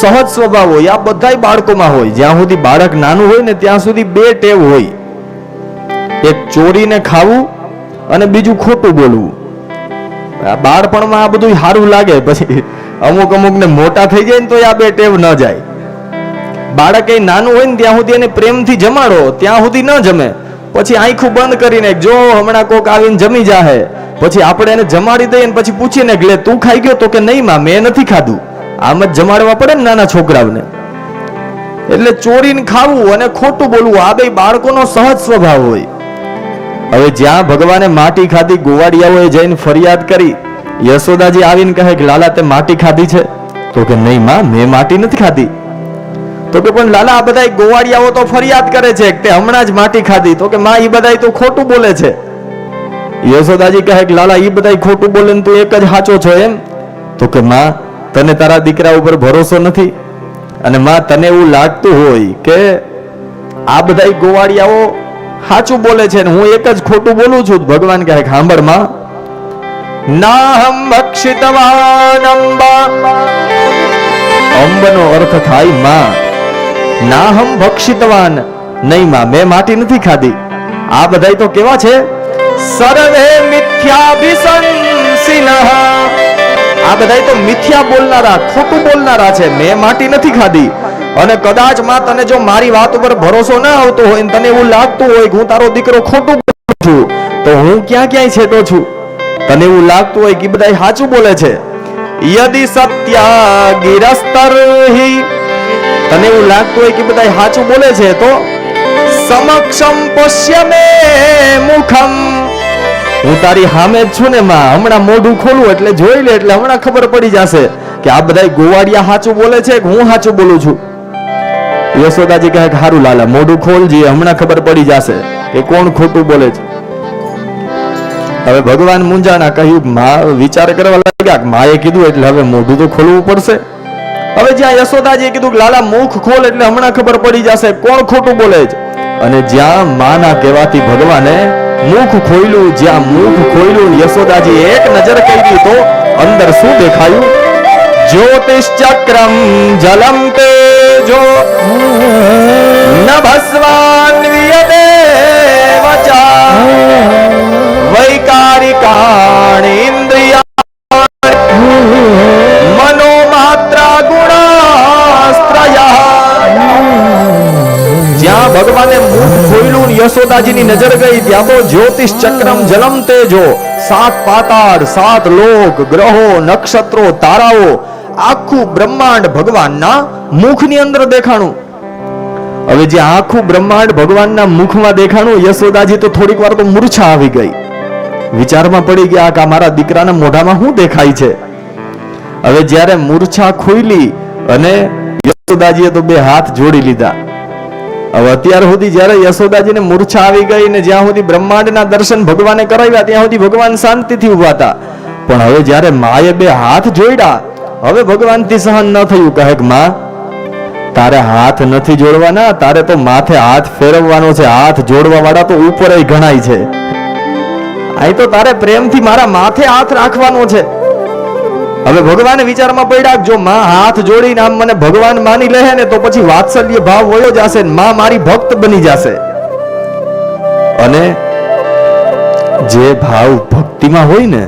સહજ સ્વભાવ હોય, આ બધાય બાળકોમાં હોય. જ્યાં સુધી બાળક નાનું હોય ને ત્યાં સુધી બે ટેવ હોય. એક ચોરીને ખાવું અને બીજું ખોટું બોલવું. આ બાળપણમાં આ બધું સારું લાગે, પછી અમુક અમુક ને મોટા થઈ જાય ને તો આ બે ટેવ ન જાય. બાળક એ નાનું હોય ને ત્યાં સુધી એને પ્રેમથી જમાડો, ત્યાં સુધી ન જમે. પછી આંખું બંધ કરીને જો હમણાં કોક આવીને જમી જાહે. પછી આપણે એને જમાડી દઈએ ને પછી પૂછીને કે તું ખાઈ ગયો? તો કે, નહીં, માં, મેં નથી ખાધું. આમ જ જમાડવા પડે ને નાના છોકરાઓને. એટલે ચોરીને ખાવું અને ખોટું બોલવું, આ બે બાળકોનો સહજ સ્વભાવ હોય. હવે જ્યાં ભગવાને માટી ખાધી ગોવાડિયાઓએ જઈને ફરિયાદ કરી, યશોદાજી આવીને કહે કે, લાલા, તે માટી ખાધી છે? તો કે, નહીં માં, મેં માટી નથી ખાધી. તો કે, પણ લાલા, આ બધા ગોવાડિયાઓ તો ફરિયાદ કરે છે કે હમણાં જ માટી ખાધી. તો કે, માં એ બધા તો ખોટું બોલે છે. યશોદાજી કહે કે, લાલા એ બધા ખોટું બોલે ને તું એક જ સાચો છો એમ? તો કે, માં તને તારા દીકરા ઉપર ભરોસો નથી? અને માં, તને એવું લાગતું હોય કે આ બધા ગોવાળિયાઓ સાચું બોલે છે ને હું એક જ ખોટું બોલું છું? ભગવાન કહે સાંભળમાં. નાહમ ભક્ષિતવાન અંબા અંબનો અર્થ થાય, માં, નાહમ ભક્ષિતવાન. નહીં, માં, મેં માટી નથી ખાધી. આ બધાય તો કેવા છે? સર્વે મિથ્યાભિસંસિનઃ. આ બધા તો મિથ્યા બોલનારા, ખોટું બોલનારા છે. મેં માટી નથી ખાધી. અને કદાચમાં તને જો મારી વાત ઉપર ભરોસો ના આવતો હોય તને એવું લાગતું હોય હું તારો દીકરો ખોટું બોલું છું, તો હું ક્યાં ક્યાંય છેટો છું? તને એવું લાગતું હોય કે બધા સાચું બોલે છે? યદિ સત્યા ગિરસ્તરહી તને એવું લાગતું હોય કે બધા સાચું બોલે છે, તો સમક્ષમ પશ્યમે મુખમ. હું તારી સામે જ છું ને માં. હમણાં મોઢું ખોલું એટલે જોઈ લે એટલે હમણાં ખબર પડી જશે કે આ બધા ગોવાડિયા સાચું બોલે છે કે હું સાચું બોલું છું? યશોદાજી કહે કે હારું લાલા, મોઢું ખોલજી, હમણાં ખબર પડી જશે કે કોણ ખોટું બોલે છે. હવે ભગવાન મુંજાણા કહ્યું, માં, વિચાર કરવા લાગ્યા માએ કીધું એટલે હવે મોઢું તો ખોલવું પડશે. હવે જ્યાં યશોદાજીએ કીધું કે, લાલા, મુખ ખોલ એટલે હમણાં ખબર પડી જશે કોણ ખોટું બોલે છે. અને જ્યાં માના કહેવાથી ભગવાને મુખ ખોલ્યું જ્યાં મુખ ખોલ્યું ને યશોદાજી એક નજર કરી તો અંદર શું દેખાયું? જ્યોતિષ ચક્રમ જલમ તેજો વચા મનોમાત્રા ગુણાસ્ત્રયા, જ્યાં ભગવાને યશોદાજીની નજર ગઈ ત્યાં તો જ્યોતિષ ચક્રમ જલમ તેજો. સાત પાતાળ, સાત લોક, ગ્રહો, નક્ષત્રો, તારાઓ, આખું બ્રહ્માંડ ભગવાનના મુખની અંદર દેખાણું. હવે જે આખું બ્રહ્માંડ ભગવાનના મુખમાં દેખાણું, યશોદાજી તો થોડીક વાર તો મૂર્છા આવી ગઈ. વિચારમાં પડી ગયા કે મારા દીકરાના મોઢામાં શું દેખાય છે? હવે જ્યારે મૂર્છા ખુઈલી અને યશોદાજીએ તો બે હાથ જોડી લીધા. હવે અત્યાર સુધી જ્યારે યશોદાજીને મૂર્છા આવી ગઈ ને જ્યાં સુધી બ્રહ્માંડના દર્શન ભગવાને કરાવ્યા, ત્યાં સુધી ભગવાન શાંતિથી ઊભા હતા. પણ હવે જ્યારે માએ બે હાથ જોડ્યા, હવે ભગવાનથી સહન ન થયું. કહે માં, તારે હાથ નથી જોડવાના, તારે તો માથે હાથ ફેરવવાનો છે. હાથ જોડવા વાળા તો ઉપર ગણાય છે. અહીં તો તારે પ્રેમથી મારા માથે હાથ રાખવાનો છે. હવે ભગવાન વિચારમાં પડ્યા જો માં હાથ જોડીને આમ મને ભગવાન માની લે ને તો પછી વાત્સલ્ય ભાવ વયો જશે માં મારી ભક્ત બની જશે. અને જે ભાવ ભક્તિમાં હોય ને,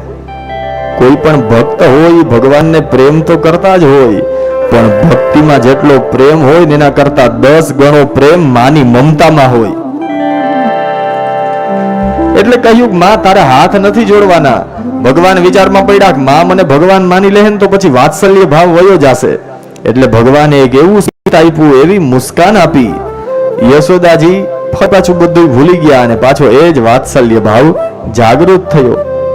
કોઈ પણ ભક્ત હોય, ભગવાનને પ્રેમ તો કરતા જ હોય, પણ ભક્તિમાં જેટલો પ્રેમ હોય એના કરતા દસ ગણો પ્રેમ માની મમતામાં હોય. એટલે કહ્યું, માં, તારે હાથ નથી જોડવાના. ભગવાન વિચારમાં પડ્યા કે, માં, મને ભગવાન માની લે ને તો પછી વાત્સલ્ય ભાવ વયો જશે. એટલે ભગવાને એક એવું સ્મિત આપ્યું, એવી મુસ્કાન આપી. યશોદાજી પાછું બધું ભૂલી ગયા અને પાછો એ જ વાત્સલ્ય ભાવ જાગૃત થયો.